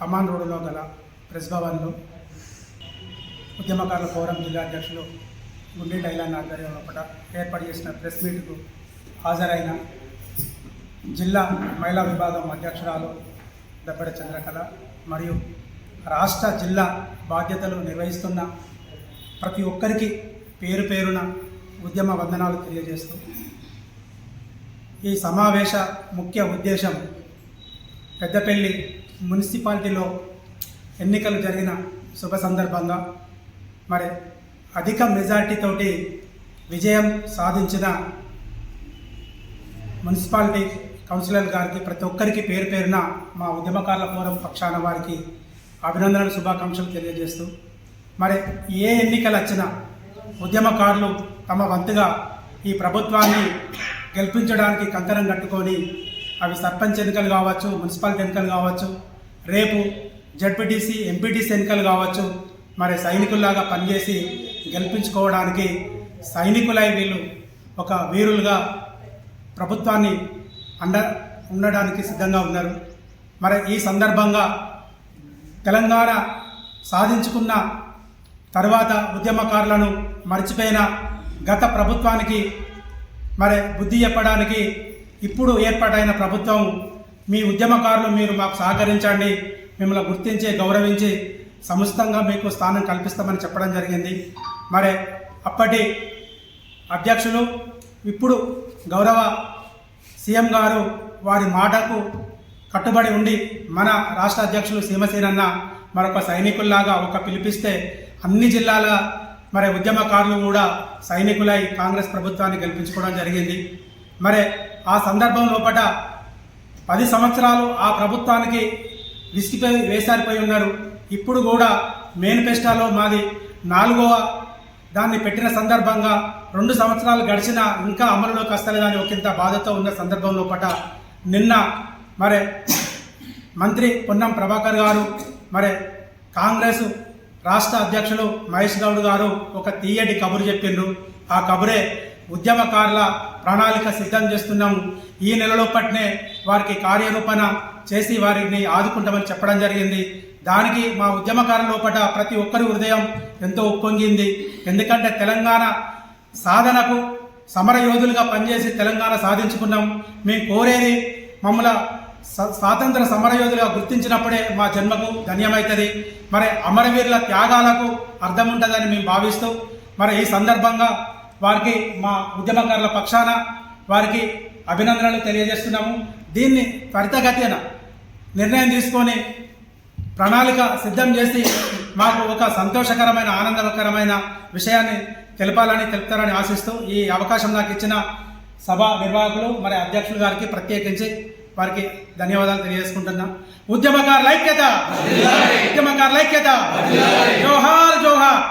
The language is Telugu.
కమాండ్ రోడ్డులో గల ప్రెస్ భవన్లో ఉద్యమకారుల ఫోరం జిల్లా అధ్యక్షులు గుండె డైలాన్ ఆధ్వర్యంలో ఒకట ఏర్పాటు చేసిన ప్రెస్ మీట్కు హాజరైన జిల్లా మహిళా విభాగం అధ్యక్షురాలు దబ్బడి చంద్రకళ మరియు రాష్ట్ర జిల్లా బాధ్యతలు నిర్వహిస్తున్న ప్రతి ఒక్కరికి పేరు పేరున ఉద్యమ వందనాలు తెలియజేస్తూ ఈ సమావేశ ముఖ్య ఉద్దేశం పెద్దపల్లి మున్సిపాలిటీలో ఎన్నికలు జరిగిన శుభ సందర్భంగా మరి అధిక మెజార్టీతోటి విజయం సాధించిన మున్సిపాలిటీ కౌన్సిలర్ గారికి ప్రతి ఒక్కరికి పేరు పేరున మా ఉద్యమకారుల ఫోరం పక్షాన వారికి అభినందనలు శుభాకాంక్షలు తెలియజేస్తూ మరి ఏ ఎన్నికలు వచ్చినా ఉద్యమకారులు తమ వంతుగా ఈ ప్రభుత్వాన్ని గెలిపించడానికి కంకణం కట్టుకొని అవి సర్పంచ్ ఎన్నికలు కావచ్చు మున్సిపాలిటీ ఎన్నికలు కావచ్చు రేపు జడ్పీటీసీ ఎంపీటీసీ ఎన్నికలు కావచ్చు మరి సైనికుల్లాగా పనిచేసి గెలిపించుకోవడానికి సైనికులై వీళ్ళు ఒక వీరులుగా ప్రభుత్వాన్ని అండ ఉండడానికి సిద్ధంగా ఉన్నారు. మరి ఈ సందర్భంగా తెలంగాణ సాధించుకున్న తర్వాత ఉద్యమకారులను మర్చిపోయిన గత ప్రభుత్వానికి మరి బుద్ధి చెప్పడానికి ఇప్పుడు ఏర్పాటైన ప్రభుత్వం మీ ఉద్యమకారులు మీరు మాకు సహకరించండి మిమ్మల్ని గుర్తించి గౌరవించి సముచితంగా మీకు స్థానం కల్పిస్తామని చెప్పడం జరిగింది. మరి అప్పటి అధ్యక్షులు ఇప్పుడు గౌరవ సీఎం గారు వారి మాటకు కట్టుబడి ఉండి మన రాష్ట్ర అధ్యక్షులు సీమసేనన్న మరొక సైనికుల్లాగా ఒక పిలిపిస్తే అన్ని జిల్లాల మరి ఉద్యమకారులు కూడా సైనికులై కాంగ్రెస్ ప్రభుత్వాన్ని గెలిపించుకోవడం జరిగింది. మరి ఆ సందర్భం లోపల పది సంవత్సరాలు ఆ ప్రభుత్వానికి విసిగిపోయి వేసారిపోయి ఉన్నారు. ఇప్పుడు కూడా మేనిఫెస్టోలో మాది నాలుగవ దాన్ని పెట్టిన సందర్భంగా రెండు సంవత్సరాలు గడిచినా ఇంకా అమలులోకి వస్తలేదని ఒకంత బాధతో ఉన్న సందర్భంలో పట నిన్న మరి మంత్రి పొన్నం ప్రభాకర్ గారు మరి కాంగ్రెస్ రాష్ట్ర అధ్యక్షులు మహేష్ గౌడ్ గారు ఒక తీయటి కబురు చెప్పిండ్రు. ఆ కబురే ఉద్యమకారుల ప్రణాళిక సిద్ధం చేస్తున్నాము. ఈ నెలలోపట్నే వారికి కార్యరూపణ చేసి వారిని ఆదుకుంటామని చెప్పడం జరిగింది. దానికి మా ఉద్యమకారుల లోపట ప్రతి ఒక్కరి హృదయం ఎంతో ఉప్పొంగింది. ఎందుకంటే తెలంగాణ సాధనకు సమరయోధులుగా పనిచేసి తెలంగాణ సాధించుకున్నాం. మేము కోరేది మమ్మల్ని స్వాతంత్ర సమరయోధులుగా గుర్తించినప్పుడే మా జన్మకు ధన్యమవుతుంది మరి అమరవీరుల త్యాగాలకు అర్థం ఉంటుందని మేము భావిస్తూ మరి ఈ సందర్భంగా వారికి మా ఉద్యమకారుల పక్షాన వారికి అభినందనలు తెలియజేస్తున్నాము. దీన్ని త్వరితగతిన నిర్ణయం తీసుకొని ప్రణాళిక సిద్ధం చేసి మాకు ఒక సంతోషకరమైన ఆనందకరమైన విషయాన్ని తెలపాలని తెలుపుతారని ఆశిస్తూ ఈ అవకాశం నాకు ఇచ్చిన సభ నిర్వాహకులు మరి అధ్యక్షులు గారికి ప్రత్యేకించి వారికి ధన్యవాదాలు తెలియజేసుకుంటున్నా. ఉద్యమకారుల ఐక్యత! ఉద్యమకారుల ఐక్యత! జోహార్ జోహార్!